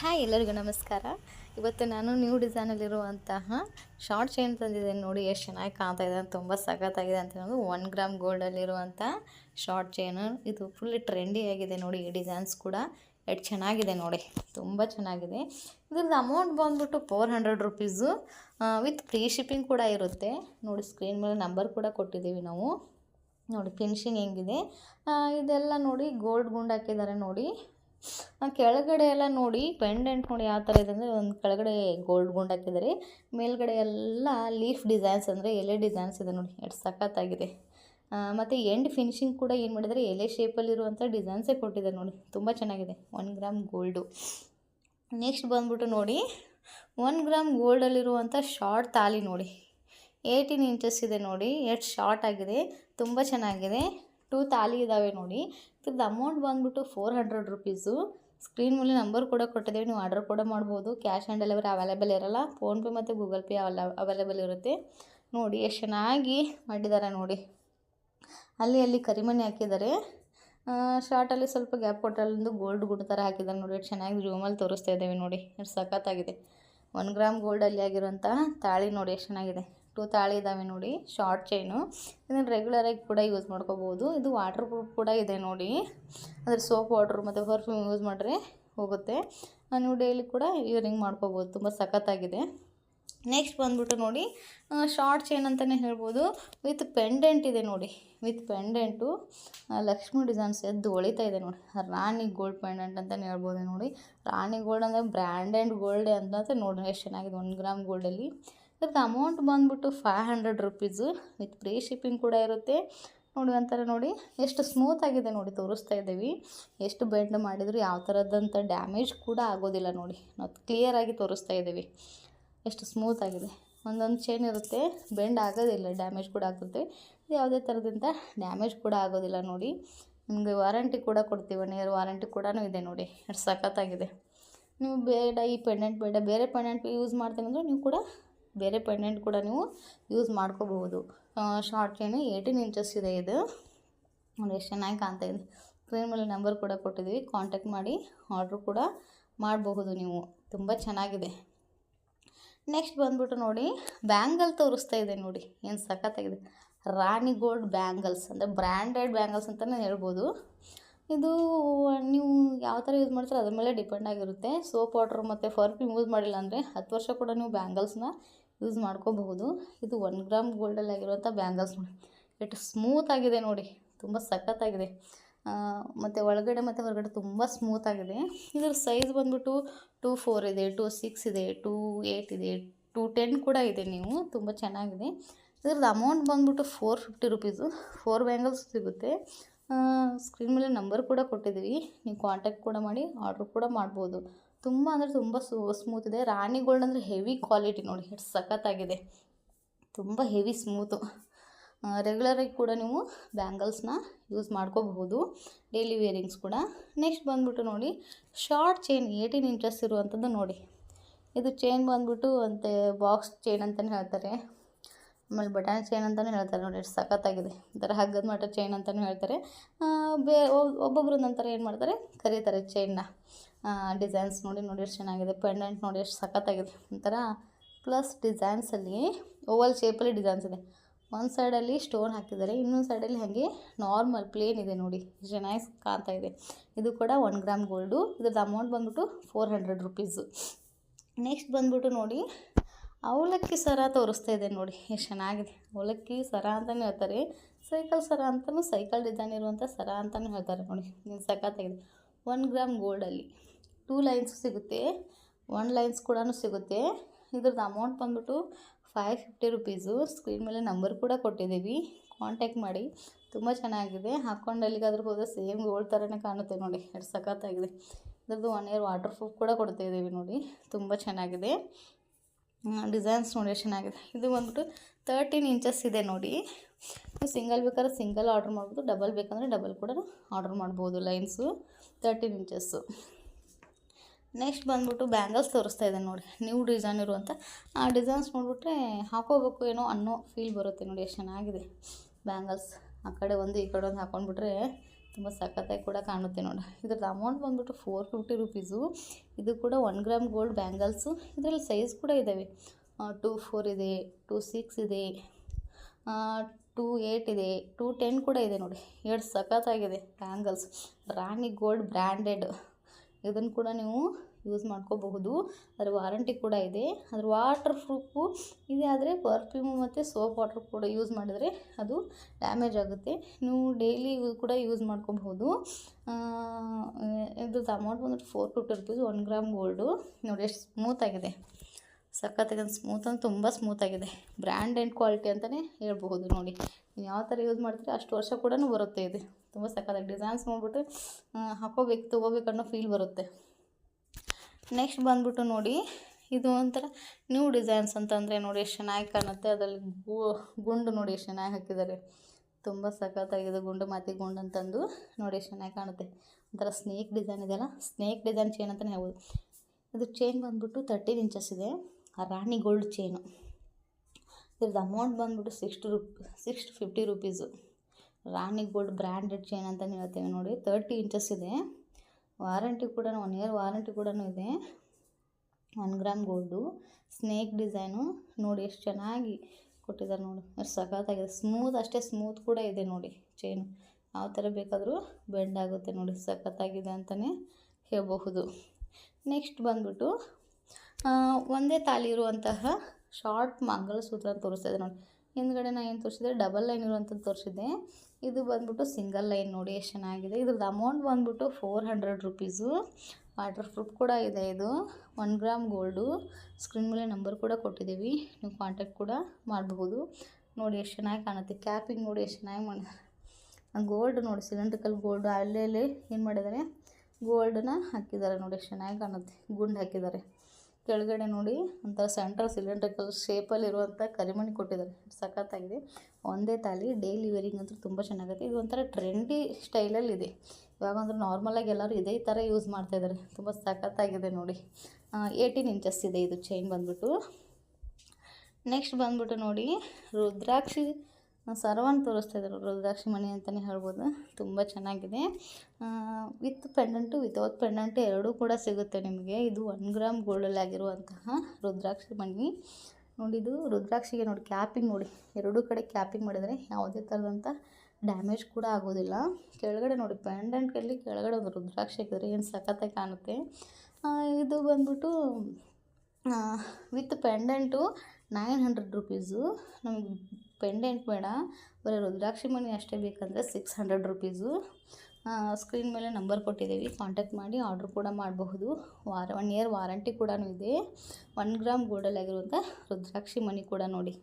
Hi ಎಲ್ಲರಿಗೂ ನಮಸ್ಕಾರ. ಇವತ್ತು ನಾನು ನ್ಯೂ ಡಿಸೈನಲ್ಲಿರುವಂತಹ ಶಾರ್ಟ್ ಚೈನ್ ತಂದಿದ್ದೇನೆ ನೋಡಿ, ಎಷ್ಟು ಚೆನ್ನಾಗಿ ಕಾಣ್ತಾ ಇದೆ ತುಂಬ ಸಖತ್ತಾಗಿದೆ ಅಂತ ಹೇಳೋದು ಒನ್ ಗ್ರಾಮ್ ಗೋಲ್ಡಲ್ಲಿರುವಂಥ ಶಾರ್ಟ್ ಚೈನು. ಇದು ಫುಲ್ ಟ್ರೆಂಡಿ ಆಗಿದೆ ನೋಡಿ, ಈ ಡಿಸೈನ್ಸ್ ಕೂಡ. ಎಷ್ಟು ಚೆನ್ನಾಗಿದೆ ನೋಡಿ, ತುಂಬ ಚೆನ್ನಾಗಿದೆ. ಇದ್ರದ್ದು ಅಮೌಂಟ್ ಬಂದ್ಬಿಟ್ಟು four hundred rupees with free shipping ಕೂಡ ಇರುತ್ತೆ. ನೋಡಿ ಸ್ಕ್ರೀನ್ ಮೇಲೆ ನಂಬರ್ ಕೂಡ ಕೊಟ್ಟಿದ್ದೀವಿ ನಾವು. ನೋಡಿ ಫಿನಿಶಿಂಗ್ ಹೆಂಗಿದೆ. ಇದೆಲ್ಲ ನೋಡಿ ಗೋಲ್ಡ್ ಗುಂಡಾಕಿದ್ದಾರೆ ನೋಡಿ. ಆ, ಕೆಳಗಡೆ ಎಲ್ಲ ನೋಡಿ ಪೆಂಡೆಂಟ್ ನೋಡಿ ಯಾವ ಥರ ಇದೆ ಅಂದರೆ ಒಂದು ಕೆಳಗಡೆ ಗೋಲ್ಡ್ ಗುಂಡ್ ಹಾಕಿದ್ದಾರೆ. ಮೇಲ್ಗಡೆ ಎಲ್ಲ ಲೀಫ್ ಡಿಸೈನ್ಸ್ ಅಂದರೆ ಎಲೆ ಡಿಸೈನ್ಸ್ ಇದೆ ನೋಡಿ ಎಷ್ಟು ಸಖತ್ತಾಗಿದೆ. ಮತ್ತು ಎಂಡ್ ಫಿನಿಶಿಂಗ್ ಕೂಡ ಏನು ಮಾಡಿದರೆ ಎಲೆ ಶೇಪಲ್ಲಿರುವಂಥ ಡಿಸೈನ್ಸೇ ಕೊಟ್ಟಿದ್ದಾರೆ ನೋಡಿ ತುಂಬ ಚೆನ್ನಾಗಿದೆ. ಒನ್ ಗ್ರಾಮ್ ಗೋಲ್ಡು ನೆಕ್ಸ್ಟ್ ಬಂದ್ಬಿಟ್ಟು ನೋಡಿ ಒನ್ ಗ್ರಾಮ್ ಗೋಲ್ಡಲ್ಲಿರುವಂಥ ಶಾರ್ಟ್ ತಾಲಿ ನೋಡಿ. ಏಯ್ಟೀನ್ ಇಂಚಸ್ ಇದೆ ನೋಡಿ ಎಷ್ಟು ಶಾರ್ಟ್ ಆಗಿದೆ ತುಂಬ ಚೆನ್ನಾಗಿದೆ. ಟೂ ತಾಲಿ ಇದ್ದಾವೆ ನೋಡಿ. ಇದ್ರದ್ದು ಅಮೌಂಟ್ ಬಂದ್ಬಿಟ್ಟು ಫೋರ್ ಹಂಡ್ರೆಡ್ ರುಪೀಸು ಸ್ಕ್ರೀನ್ ಮೇಲೆ ನಂಬರ್ ಕೂಡ ಕೊಟ್ಟಿದ್ದೀವಿ. ನೀವು ಆರ್ಡರ್ ಕೂಡ ಮಾಡ್ಬೋದು. ಕ್ಯಾಶ್ ಆ್ಯಂಡ್ ಡೆಲಿವರಿ ಅವೈಲೇಬಲ್ ಇರೋಲ್ಲ. ಫೋನ್ಪೇ ಮತ್ತು ಗೂಗಲ್ ಪೇ ಅವೆಲ್ಲ ಅವೈಲೇಬಲ್ ಇರುತ್ತೆ. ನೋಡಿ, ಎಷ್ಟು ಚೆನ್ನಾಗಿ ಮಾಡಿದ್ದಾರೆ ನೋಡಿ. ಅಲ್ಲಿ ಅಲ್ಲಿ ಕರಿಮಣಿ ಹಾಕಿದ್ದಾರೆ. ಶಾರ್ಟಲ್ಲಿ ಸ್ವಲ್ಪ ಗ್ಯಾಪ್ ಕೊಟ್ಟಲ್ಲೊಂದು ಗೋಲ್ಡ್ ಗುಡ್ ಥರ ಹಾಕಿದ್ದಾರೆ ನೋಡಿ. ಎಷ್ಟು ಚೆನ್ನಾಗಿ ಜೂಮಲ್ಲಿ ತೋರಿಸ್ತಾ ಇದ್ದೇವೆ ನೋಡಿ. ಎಷ್ಟು ಸಖತ್ತಾಗಿದೆ. ಒನ್ ಗ್ರಾಮ್ ಗೋಲ್ಡಲ್ಲಿ ಆಗಿರೋಂಥ ತಾಳಿ ನೋಡಿ, ಎಷ್ಟು ಚೆನ್ನಾಗಿದೆ. ಟೂ ತಾಳಿ ಇದ್ದಾವೆ ನೋಡಿ ಶಾರ್ಟ್ ಚೈನು ಇದನ್ನು ರೆಗ್ಯುಲರಾಗಿ ಕೂಡ ಯೂಸ್ ಮಾಡ್ಕೋಬೋದು. ಇದು ವಾಟರ್ ಪ್ರೂಫ್ ಕೂಡ ಇದೆ ನೋಡಿ. ಅಂದರೆ ಸೋಪ್ ವಾಟ್ರ್ ಮತ್ತು ಪರ್ಫ್ಯೂಮ್ ಯೂಸ್ ಮಾಡಿದ್ರೆ ಹೋಗುತ್ತೆ. ನೀವು ಡೈಲಿ ಕೂಡ ಇಯರಿಂಗ್ ಮಾಡ್ಕೋಬೋದು. ತುಂಬ ಸಖತ್ತಾಗಿದೆ. ನೆಕ್ಸ್ಟ್ ಬಂದ್ಬಿಟ್ಟು ನೋಡಿ ಶಾರ್ಟ್ ಚೈನ್ ಅಂತಲೇ ಹೇಳ್ಬೋದು. ವಿತ್ ಪೆಂಡೆಂಟ್ ಇದೆ ನೋಡಿ. ವಿತ್ ಪೆಂಡೆಂಟು ಲಕ್ಷ್ಮಿ ಡಿಸೈನ್ಸ್ ಎದ್ದು ಹೊಳಿತಾ ಇದೆ ನೋಡಿ. ರಾಣಿ ಗೋಲ್ಡ್ ಪೆಂಡೆಂಟ್ ಅಂತಲೇ ಹೇಳ್ಬೋದು ನೋಡಿ. ರಾಣಿ ಗೋಲ್ಡ್ ಅಂದರೆ ಬ್ರ್ಯಾಂಡೆಂಡ್ ಗೋಲ್ಡ್ ಅಂತ ನೋಡಿ ಎಷ್ಟು ಚೆನ್ನಾಗಿದೆ. ಒಂದು ಗ್ರಾಮ್ ಗೋಲ್ಡಲ್ಲಿ ಇದ್ರದ್ದು ಅಮೌಂಟ್ ಬಂದ್ಬಿಟ್ಟು five hundred rupees with free shipping ಕೂಡ ಇರುತ್ತೆ. ನೋಡಿ ಒಂಥರ ನೋಡಿ, ಎಷ್ಟು ಸ್ಮೂತ್ ಆಗಿದೆ ನೋಡಿ, ತೋರಿಸ್ತಾ ಇದ್ದೀವಿ. ಎಷ್ಟು ಬೆಂಡ್ ಮಾಡಿದರೂ ಯಾವ ಥರದಂಥ ಡ್ಯಾಮೇಜ್ ಕೂಡ ಆಗೋದಿಲ್ಲ ನೋಡಿ. ನಾವು ಕ್ಲಿಯರಾಗಿ ತೋರಿಸ್ತಾ ಇದ್ದೀವಿ. ಎಷ್ಟು ಸ್ಮೂತ್ ಆಗಿದೆ. ಒಂದೊಂದು ಚೈನ್ ಇರುತ್ತೆ ಬೆಂಡ್ ಆಗೋದಿಲ್ಲ ಡ್ಯಾಮೇಜ್ ಕೂಡ ಆಗುತ್ತೆ. ಯಾವುದೇ ಥರದಿಂದ ಡ್ಯಾಮೇಜ್ ಕೂಡ ಆಗೋದಿಲ್ಲ ನೋಡಿ. ನಿಮಗೆ ವಾರಂಟಿ ಕೂಡ ಕೊಡ್ತೀವಿ ಒನ್ ಇಯರ್ ವಾರಂಟಿ ಕೂಡ ಇದೆ ನೋಡಿ. ಎಷ್ಟು ಸಖತ್ತಾಗಿದೆ. ನೀವು ಬೇಡ, ಈ ಪೆಂಡೆಂಟ್ ಬೇಡ, ಬೇರೆ ಪೆಂಡೆಂಟ್ ಯೂಸ್ ಮಾಡ್ತೀನಿ ಅಂದರೆ ನೀವು ಕೂಡ ಬೇರೆ ಪೆಂಡೆಂಟ್ ಕೂಡ ನೀವು ಯೂಸ್ ಮಾಡ್ಕೋಬಹುದು. ಶಾರ್ಟ್ ಚೈನು ಏಯ್ಟೀನ್ ಇಂಚಸ್ ಇದೆ ಇದು. ಎಷ್ಟು ಚೆನ್ನಾಗಿ ಕಾಣ್ತಾ ಇದೆ. ಸ್ಕ್ರೀನ್ ನಂಬರ್ ಕೂಡ ಕೊಟ್ಟಿದ್ದೀವಿ. ಕಾಂಟ್ಯಾಕ್ಟ್ ಮಾಡಿ ಆರ್ಡ್ರ್ ಕೂಡ ಮಾಡಬಹುದು ನೀವು. ತುಂಬ ಚೆನ್ನಾಗಿದೆ. ನೆಕ್ಸ್ಟ್ ಬಂದ್ಬಿಟ್ಟು ನೋಡಿ ಬ್ಯಾಂಗಲ್ ತೋರಿಸ್ತಾ ಇದೆ ನೋಡಿ. ಏನು ಸಖತ್ತಾಗಿದೆ. ರಾಣಿ ಗೋಲ್ಡ್ ಬ್ಯಾಂಗಲ್ಸ್ ಅಂದರೆ ಬ್ರ್ಯಾಂಡೆಡ್ ಬ್ಯಾಂಗಲ್ಸ್ ಅಂತಲೇ ಹೇಳ್ಬೋದು. ಇದು ನೀವು ಯಾವ ಥರ ಯೂಸ್ ಮಾಡ್ತೀರೋ ಅದ್ರ ಮೇಲೆ ಡಿಪೆಂಡ್ ಆಗಿರುತ್ತೆ. ಸೋಪ್ ವಾಟ್ರ್ ಮತ್ತು ಫರ್ಫ್ಯೂಮ್ ಯೂಸ್ ಮಾಡಿಲ್ಲ ಅಂದರೆ ಹತ್ತು ವರ್ಷ ಕೂಡ ನೀವು ಬ್ಯಾಂಗಲ್ಸ್ನ ಯೂಸ್ ಮಾಡ್ಕೋಬಹುದು. ಇದು ಒನ್ ಗ್ರಾಮ್ ಗೋಲ್ಡಲ್ಲಿ ಆಗಿರುವಂಥ ಬ್ಯಾಂಗಲ್ಸ್ ನೋಡಿ. ಎಷ್ಟು ಸ್ಮೂತ್ ಆಗಿದೆ ನೋಡಿ. ತುಂಬ ಸಖತ್ತಾಗಿದೆ ಮತ್ತು ಒಳಗಡೆ ಮತ್ತು ಹೊರಗಡೆ ತುಂಬ ಸ್ಮೂತ್ ಆಗಿದೆ. ಇದ್ರ ಸೈಜ್ ಬಂದ್ಬಿಟ್ಟು ಟೂ ಫೋರ್ ಇದೆ ಟೂ ಸಿಕ್ಸ್ ಇದೆ ಟೂ ಏಯ್ಟ್ ಇದೆ ಟೂ ಟೆನ್ ಕೂಡ ಇದೆ ನೀವು. ತುಂಬ ಚೆನ್ನಾಗಿದೆ. ಇದ್ರದ್ದು ಅಮೌಂಟ್ ಬಂದ್ಬಿಟ್ಟು four fifty rupees four bangles ಸಿಗುತ್ತೆ. ಸ್ಕ್ರೀನ್ ಮೇಲೆ ನಂಬರ್ ಕೂಡ ಕೊಟ್ಟಿದ್ದೀವಿ. ನೀವು ಕಾಂಟ್ಯಾಕ್ಟ್ ಕೂಡ ಮಾಡಿ ಆರ್ಡ್ರ್ ಕೂಡ ಮಾಡ್ಬೋದು. ತುಂಬ ಅಂದರೆ ತುಂಬ ಸ್ಮೂತ್ ಇದೆ. ರಾಣಿ ಗೋಲ್ಡ್ ಅಂದರೆ ಹೆವಿ ಕ್ವಾಲಿಟಿ ನೋಡಿ. ಎಷ್ಟು ಸಖತ್ತಾಗಿದೆ. ತುಂಬ ಹೆವಿ ಸ್ಮೂತು ರೆಗ್ಯುಲರಾಗಿ ಕೂಡ ನೀವು ಬ್ಯಾಂಗಲ್ಸ್ನ ಯೂಸ್ ಮಾಡ್ಕೋಬಹುದು. ಡೈಲಿ ವೇರಿಂಗ್ಸ್ ಕೂಡ. ನೆಕ್ಸ್ಟ್ ಬಂದ್ಬಿಟ್ಟು ನೋಡಿ ಶಾರ್ಟ್ ಚೈನ್ ಏಯ್ಟೀನ್ ಇಂಚಸ್ ಇರುವಂಥದ್ದು ನೋಡಿ. ಇದು ಚೈನ್ ಬಂದ್ಬಿಟ್ಟು ಅಂತೆ ಬಾಕ್ಸ್ ಚೈನ್ ಅಂತಲೇ ಹೇಳ್ತಾರೆ. ಆಮೇಲೆ ಬಟನ್ ಚೈನ್ ಅಂತಲೇ ಹೇಳ್ತಾರೆ ನೋಡಿ. ಎಷ್ಟು ಸಖತ್ತಾಗಿದೆ. ಒಂಥರ ಹಗ್ಗದ ಮಟ್ಟ ಚೈನ್ ಅಂತಲೂ ಹೇಳ್ತಾರೆ. ಬೇ ಒಬ್ಬೊಬ್ರು ನಂತರ ಏನು ಮಾಡ್ತಾರೆ? ಕರೀತಾರೆ ಚೈನ್ನ ಡಿಸೈನ್ಸ್ ನೋಡಿ ನೋಡಿ ಎಷ್ಟು ಚೆನ್ನಾಗಿದೆ. ಪೆಂಡೆಂಟ್ ನೋಡಿ ಎಷ್ಟು ಸಖತ್ತಾಗಿದೆ ಒಂಥರ. ಪ್ಲಸ್ ಡಿಸೈನ್ಸಲ್ಲಿ ಓವಲ್ ಶೇಪಲ್ಲಿ ಡಿಸೈನ್ಸ್ ಇದೆ. ಒಂದು ಸೈಡಲ್ಲಿ ಸ್ಟೋನ್ ಹಾಕಿದ್ದಾರೆ, ಇನ್ನೊಂದು ಸೈಡಲ್ಲಿ ಹಾಗೆ ನಾರ್ಮಲ್ ಪ್ಲೇನ್ ಇದೆ ನೋಡಿ. ಚೆನ್ನಾಗಿ ಕಾಣ್ತಾ ಇದೆ. ಇದು ಕೂಡ ಒನ್ ಗ್ರಾಮ್ ಗೋಲ್ಡು ಇದ್ರದ್ದು ಅಮೌಂಟ್ ಬಂದ್ಬಿಟ್ಟು ಫೋರ್ ಹಂಡ್ರೆಡ್ ರುಪೀಸು ನೆಕ್ಸ್ಟ್ ಬಂದ್ಬಿಟ್ಟು ನೋಡಿ, ಅವಲಕ್ಕಿ ಸರ ತೋರಿಸ್ತಾ ಇದೆ ನೋಡಿ. ಎಷ್ಟು ಚೆನ್ನಾಗಿದೆ. ಅವಲಕ್ಕಿ ಸರ ಅಂತಲೇ ಹೇಳ್ತಾರೆ. ಸೈಕಲ್ ಸರ ಅಂತಲೂ ಸೈಕಲ್ ಡಿಸೈನ್ ಇರುವಂಥ ಸರ ಅಂತಲೂ ಹೇಳ್ತಾರೆ ನೋಡಿ. ಸಖತ್ತಾಗಿದೆ. ಒನ್ ಗ್ರಾಮ್ ಗೋಲ್ಡಲ್ಲಿ ಟೂ ಲೈನ್ಸ್ ಸಿಗುತ್ತೆ, ಒನ್ ಲೈನ್ಸ್ ಕೂಡ ಸಿಗುತ್ತೆ. ಇದ್ರದ್ದು ಅಮೌಂಟ್ ಬಂದ್ಬಿಟ್ಟು ಫೈವ್ ಫಿಫ್ಟಿ ರುಪೀಸು ಸ್ಕ್ರೀನ್ ಮೇಲೆ ನಂಬರ್ ಕೂಡ ಕೊಟ್ಟಿದ್ದೀವಿ. ಕಾಂಟ್ಯಾಕ್ಟ್ ಮಾಡಿ. ತುಂಬ ಚೆನ್ನಾಗಿದೆ. ಹಾಕ್ಕೊಂಡು ಎಲ್ಲಿಗಾದ್ರೂ ಹೋದರೆ ಸೇಮ್ ಗೋಲ್ಡ್ ಥರನೇ ಕಾಣುತ್ತೆ ನೋಡಿ. ಎರಡು ಸಖತ್ತಾಗಿದೆ. ಇದ್ರದ್ದು ಒನ್ ಇಯರ್ ವಾಟರ್ ಪ್ರೂಫ್ ಕೂಡ ಕೊಡ್ತಾ ಇದ್ದೀವಿ ನೋಡಿ. ತುಂಬ ಚೆನ್ನಾಗಿದೆ. ಡಿಸೈನ್ಸ್ ನೋಡಿ ಚೆನ್ನಾಗಿದೆ. ಇದು ಬಂದ್ಬಿಟ್ಟು ತರ್ಟೀನ್ ಇಂಚಸ್ ಇದೆ ನೋಡಿ. ಸಿಂಗಲ್ ಬೇಕಾದ್ರೆ ಸಿಂಗಲ್ ಆರ್ಡ್ರ್ ಮಾಡ್ಬೋದು ಡಬಲ್ ಬೇಕಂದರೆ ಡಬಲ್ ಕೂಡ ಆರ್ಡ್ರ್ ಮಾಡ್ಬೋದು ಲೈನ್ಸು ತರ್ಟೀನ್ ಇಂಚಸ್ಸು ನೆಕ್ಸ್ಟ್ ಬಂದ್ಬಿಟ್ಟು ಬ್ಯಾಂಗಲ್ಸ್ ತೋರಿಸ್ತಾ ಇದೆ ನೋಡಿ ನ್ಯೂ ಡಿಸೈನ್ ಇರುವಂಥ ಆ ಡಿಸೈನ್ಸ್ ನೋಡಿಬಿಟ್ರೆ ಹಾಕೋಬೇಕು ಏನೋ ಅನ್ನೋ ಫೀಲ್ ಬರುತ್ತೆ ನೋಡಿ, ಎಷ್ಟು ಚೆನ್ನಾಗಿದೆ. ಬ್ಯಾಂಗಲ್ಸ್ ಆ ಕಡೆ ಒಂದು, ಈ ಕಡೆ ಒಂದು ಹಾಕೊಂಡ್ಬಿಟ್ರೆ ತುಂಬ ಸಖತ್ತಾಗಿ ಕೂಡ ಕಾಣುತ್ತೆ ನೋಡಿ. ಇದ್ರದ್ದು ಅಮೌಂಟ್ ಬಂದ್ಬಿಟ್ಟು ಫೋರ್ ಫಿಫ್ಟಿ ರುಪೀಸು ಇದು ಕೂಡ ಒನ್ ಗ್ರಾಮ್ ಗೋಲ್ಡ್ ಬ್ಯಾಂಗಲ್ಸು ಇದರಲ್ಲಿ ಸೈಜ್ ಕೂಡ ಇದ್ದಾವೆ ಟೂ ಫೋರ್ ಇದೆ ಟೂ ಸಿಕ್ಸ್ ಇದೆ ಟೂ ಏಯ್ಟ್ ಇದೆ ಟೂ ಟೆನ್ ಕೂಡ ಇದೆ ನೋಡಿ. ಎರಡು ಸಖತ್ತಾಗಿದೆ ಬ್ಯಾಂಗಲ್ಸ್. ರಾಣಿ ಗೋಲ್ಡ್ ಬ್ರ್ಯಾಂಡೆಡ್ ಇದನ್ನು ಕೂಡ ನೀವು ಯೂಸ್ ಮಾಡ್ಕೋಬಹುದು. ಅದರ ವಾರಂಟಿ ಕೂಡ ಇದೆ. ಅದರ ವಾಟರ್ ಪ್ರೂಫು ಇದೆ, ಆದರೆ ಪರ್ಫ್ಯೂಮು ಮತ್ತು ಸೋಪ್ ವಾಟರ್ ಕೂಡ ಯೂಸ್ ಮಾಡಿದರೆ ಅದು ಡ್ಯಾಮೇಜ್ ಆಗುತ್ತೆ. ನೀವು ಡೈಲಿ ಕೂಡ ಯೂಸ್ ಮಾಡ್ಕೋಬಹುದು. ಇದ್ರದ್ದು ಅಮೌಂಟ್ ಬಂದ್ಬಿಟ್ಟು four fifty rupees one gram gold ನೋಡಿ ಎಷ್ಟು ಸ್ಮೂತಾಗಿದೆ ಸಖತ್ತಾಗಿದೆ ಸ್ಮೂತ್ ಅಂದ್ರೆ ತುಂಬ ಸ್ಮೂತಾಗಿದೆ ಬ್ರ್ಯಾಂಡ್ ಆ್ಯಂಡ್ ಕ್ವಾಲಿಟಿ ಅಂತಲೇ ಹೇಳ್ಬಹುದು ನೋಡಿ. ಯಾವ ಥರ ಯೂಸ್ ಮಾಡ್ತೀರಿ ಅಷ್ಟು ವರ್ಷ ಕೂಡ ಬರುತ್ತೆ ಇದು. ತುಂಬ ಸಖತ್ತಾಗಿ ಡಿಸೈನ್ಸ್ ನೋಡ್ಬಿಟ್ಟು ಹಾಕೋಬೇಕು ತೊಗೋಬೇಕು ಅನ್ನೋ ಫೀಲ್ ಬರುತ್ತೆ. ನೆಕ್ಸ್ಟ್ ಬಂದ್ಬಿಟ್ಟು ನೋಡಿ, ಇದು ಒಂಥರ ನ್ಯೂ ಡಿಸೈನ್ಸ್ ಅಂತಂದರೆ ನೋಡಿ ಎಷ್ಟು ಚೆನ್ನಾಗಿ ಕಾಣುತ್ತೆ. ಅದರಲ್ಲಿ ಗುಂಡು ನೋಡಿ ಎಷ್ಟು ಚೆನ್ನಾಗಿ ಹಾಕಿದ್ದಾರೆ. ತುಂಬ ಸಖತ್ತಾಗಿದೆ ಗುಂಡು, ಮಾತಿ ಗುಂಡು ಅಂತಂದು ನೋಡಿ ಎಷ್ಟು ಚೆನ್ನಾಗಿ ಕಾಣುತ್ತೆ. ಒಂಥರ ಸ್ನೇಕ್ ಡಿಸೈನ್ ಇದೆಯಲ್ಲ ಸ್ನೇಕ್ ಡಿಸೈನ್ ಚೈನ್ ಅಂತಲೇ ಹೇಳ್ಬೋದು. ಇದು ಚೈನ್ ಬಂದ್ಬಿಟ್ಟು ತರ್ಟೀನ್ ಇಂಚಸ್ ಇದೆ. ರಾಣಿ ಗೋಲ್ಡ್ ಚೈನು ಇದ್ರದ್ದು ಅಮೌಂಟ್ ಬಂದ್ಬಿಟ್ಟು sixty ರುಪ್ six fifty rupees Rani gold branded chain ಅಂತಲೇ ಹೇಳ್ತೇವೆ ನೋಡಿ ತರ್ಟಿ ಇಂಚಸ್ ಇದೆ. ವಾರಂಟಿ ಕೂಡ ಒನ್ ಇಯರ್ ವಾರಂಟಿ ಕೂಡ ಇದೆ. One gram gold, snake design. ನೋಡಿ ಎಷ್ಟು ಚೆನ್ನಾಗಿ ಕೊಟ್ಟಿದ್ದಾರೆ ನೋಡಿ. ಎಷ್ಟು ಸಖತ್ತಾಗಿದೆ. ಸ್ಮೂತ್ ಅಷ್ಟೇ ಸ್ಮೂತ್ ಕೂಡ ಇದೆ ನೋಡಿ ಚೈನು. ಯಾವ ಥರ ಬೇಕಾದರೂ ಬೆಂಡ್ ಆಗುತ್ತೆ ನೋಡಿ. ಸಖತ್ತಾಗಿದೆ ಅಂತಲೇ ಹೇಳಬಹುದು. ನೆಕ್ಸ್ಟ್ ಬಂದ್ಬಿಟ್ಟು ಒಂದೇ ತಾಲಿ ಇರುವಂತಹ ಶಾರ್ಟ್ ಮಂಗಲಸೂತ್ರ ಸೂತ್ರ ತೋರಿಸ್ತಾ ಇದೆ ನೋಡಿ. ಹಿಂದ್ಗಡೆ ನಾನು ಏನು ತೋರಿಸಿದೆ? ಡಬಲ್ ಲೈನ್ ಇರುವಂಥದ್ದು ತೋರಿಸಿದೆ ಇದು ಬಂದ್ಬಿಟ್ಟು ಸಿಂಗಲ್ ಲೈನ್ ನೋಡಿ ಎಷ್ಟು ಚೆನ್ನಾಗಿದೆ. ಇದ್ರದ್ದು ಅಮೌಂಟ್ ಬಂದ್ಬಿಟ್ಟು four hundred rupees waterproof ಕೂಡ ಇದೆ ಇದು. ಒನ್ ಗ್ರಾಮ್ ಗೋಲ್ಡು ಸ್ಕ್ರೀನ್ ಮೇಲೆ ನಂಬರ್ ಕೂಡ ಕೊಟ್ಟಿದ್ದೀವಿ. ನೀವು ಕಾಂಟ್ಯಾಕ್ಟ್ ಕೂಡ ಮಾಡಬಹುದು ನೋಡಿ ಎಷ್ಟು ಚೆನ್ನಾಗಿ ಕಾಣುತ್ತೆ. ಕ್ಯಾಪಿಂಗ್ ನೋಡಿ ಎಷ್ಟು ಚೆನ್ನಾಗಿ ಮಾಡಿ ಗೋಲ್ಡ್ ನೋಡಿ ಸಿಲಿಂಡ್ರಿಕಲ್ ಗೋಲ್ಡ್ ಅಲ್ಲೇ ಏನು ಮಾಡಿದ್ದಾರೆ? ಗೋಲ್ಡನ್ನ ಹಾಕಿದ್ದಾರೆ ನೋಡಿ ಎಷ್ಟು ಚೆನ್ನಾಗಿ ಕಾಣುತ್ತೆ. ಗುಂಡು ಹಾಕಿದ್ದಾರೆ. ಕೆಳಗಡೆ ನೋಡಿ ಒಂಥರ ಸೆಂಟ್ರಲ್ ಸಿಲಿಂಡ್ರಿಕಲ್ ಶೇಪಲ್ಲಿರುವಂಥ ಕರಿಮಣಿ ಕೊಟ್ಟಿದ್ದಾರೆ. ಸಖತ್ತಾಗಿದೆ. ಒಂದೇ ತಾಲಿ, ಡೈಲಿ ವೇರಿಂಗ್ ಅಂತೂ ತುಂಬ ಚೆನ್ನಾಗುತ್ತೆ ಇದು ಒಂಥರ ಟ್ರೆಂಡಿ ಸ್ಟೈಲಲ್ಲಿದೆ. ಇವಾಗ ಅಂದ್ರೆ ನಾರ್ಮಲಾಗಿ ಎಲ್ಲರೂ ಇದೇ ಥರ ಯೂಸ್ ಮಾಡ್ತಾಯಿದ್ದಾರೆ ತುಂಬ ಸಖತ್ತಾಗಿದೆ ನೋಡಿ. ಏಯ್ಟೀನ್ ಇಂಚಸ್ ಇದೆ ಇದು ಚೈನ್ ಬಂದ್ಬಿಟ್ಟು. ನೆಕ್ಸ್ಟ್ ಬಂದ್ಬಿಟ್ಟು ನೋಡಿ, ರುದ್ರಾಕ್ಷಿ ಸರವನ್ನು ತೋರಿಸ್ತಾ ಇದ್ದಾರೆ ರುದ್ರಾಕ್ಷಿ ಮಣಿ ಅಂತಲೇ ಹೇಳ್ಬೋದು. ತುಂಬ ಚೆನ್ನಾಗಿದೆ. ವಿತ್ ಪೆಂಡೆಂಟು ವಿತೌಟ್ ಪೆಂಡೆಂಟು ಎರಡೂ ಕೂಡ ಸಿಗುತ್ತೆ ನಿಮಗೆ. ಇದು ಒನ್ ಗ್ರಾಮ್ ಗೋಲ್ಡಲ್ಲಿ ಆಗಿರುವಂತಹ ರುದ್ರಾಕ್ಷಿ ಮಣಿ. ನೋಡಿ, ಇದು ರುದ್ರಾಕ್ಷಿಗೆ ನೋಡಿ ಕ್ಯಾಪಿಂಗ್ ನೋಡಿ. ಎರಡೂ ಕಡೆ ಕ್ಯಾಪಿಂಗ್ ಮಾಡಿದರೆ ಯಾವುದೇ ಥರದಂಥ ಡ್ಯಾಮೇಜ್ ಕೂಡ ಆಗೋದಿಲ್ಲ. ಕೆಳಗಡೆ ನೋಡಿ ಪೆಂಡೆಂಟಲ್ಲಿ ಕೆಳಗಡೆ ಒಂದು ರುದ್ರಾಕ್ಷಿ ಹಾಕಿದ್ರೆ ಏನು ಸಖತ್ತಾಗಿ ಕಾಣುತ್ತೆ. ಇದು ಬಂದ್ಬಿಟ್ಟು with pendant nine hundred rupees. ನಮಗೆ ಪೆಂಡೆಂಟ್ ಬೇಡ. ಬರೀ ರುದ್ರಾಕ್ಷಿ ಮಣಿ ಅಷ್ಟೇ ಬೇಕಂದರೆ ಸಿಕ್ಸ್ ಹಂಡ್ರೆಡ್ ರುಪೀಸು. ಸ್ಕ್ರೀನ್ ಮೇಲೆ ನಂಬರ್ ಕೊಟ್ಟಿದ್ದೀವಿ. ಕಾಂಟ್ಯಾಕ್ಟ್ ಮಾಡಿ ಆರ್ಡ್ರ್ ಕೂಡ ಮಾಡಬಹುದು. ವಾರ, ಒನ್ ಇಯರ್ ವಾರಂಟಿ ಕೂಡ ಇದೆ. ಒನ್ ಗ್ರಾಮ್ ಗೋಲ್ಡಲ್ಲಿ ಆಗಿರುವಂಥ ರುದ್ರಾಕ್ಷಿ ಮಣಿ ಕೂಡ ನೋಡಿ.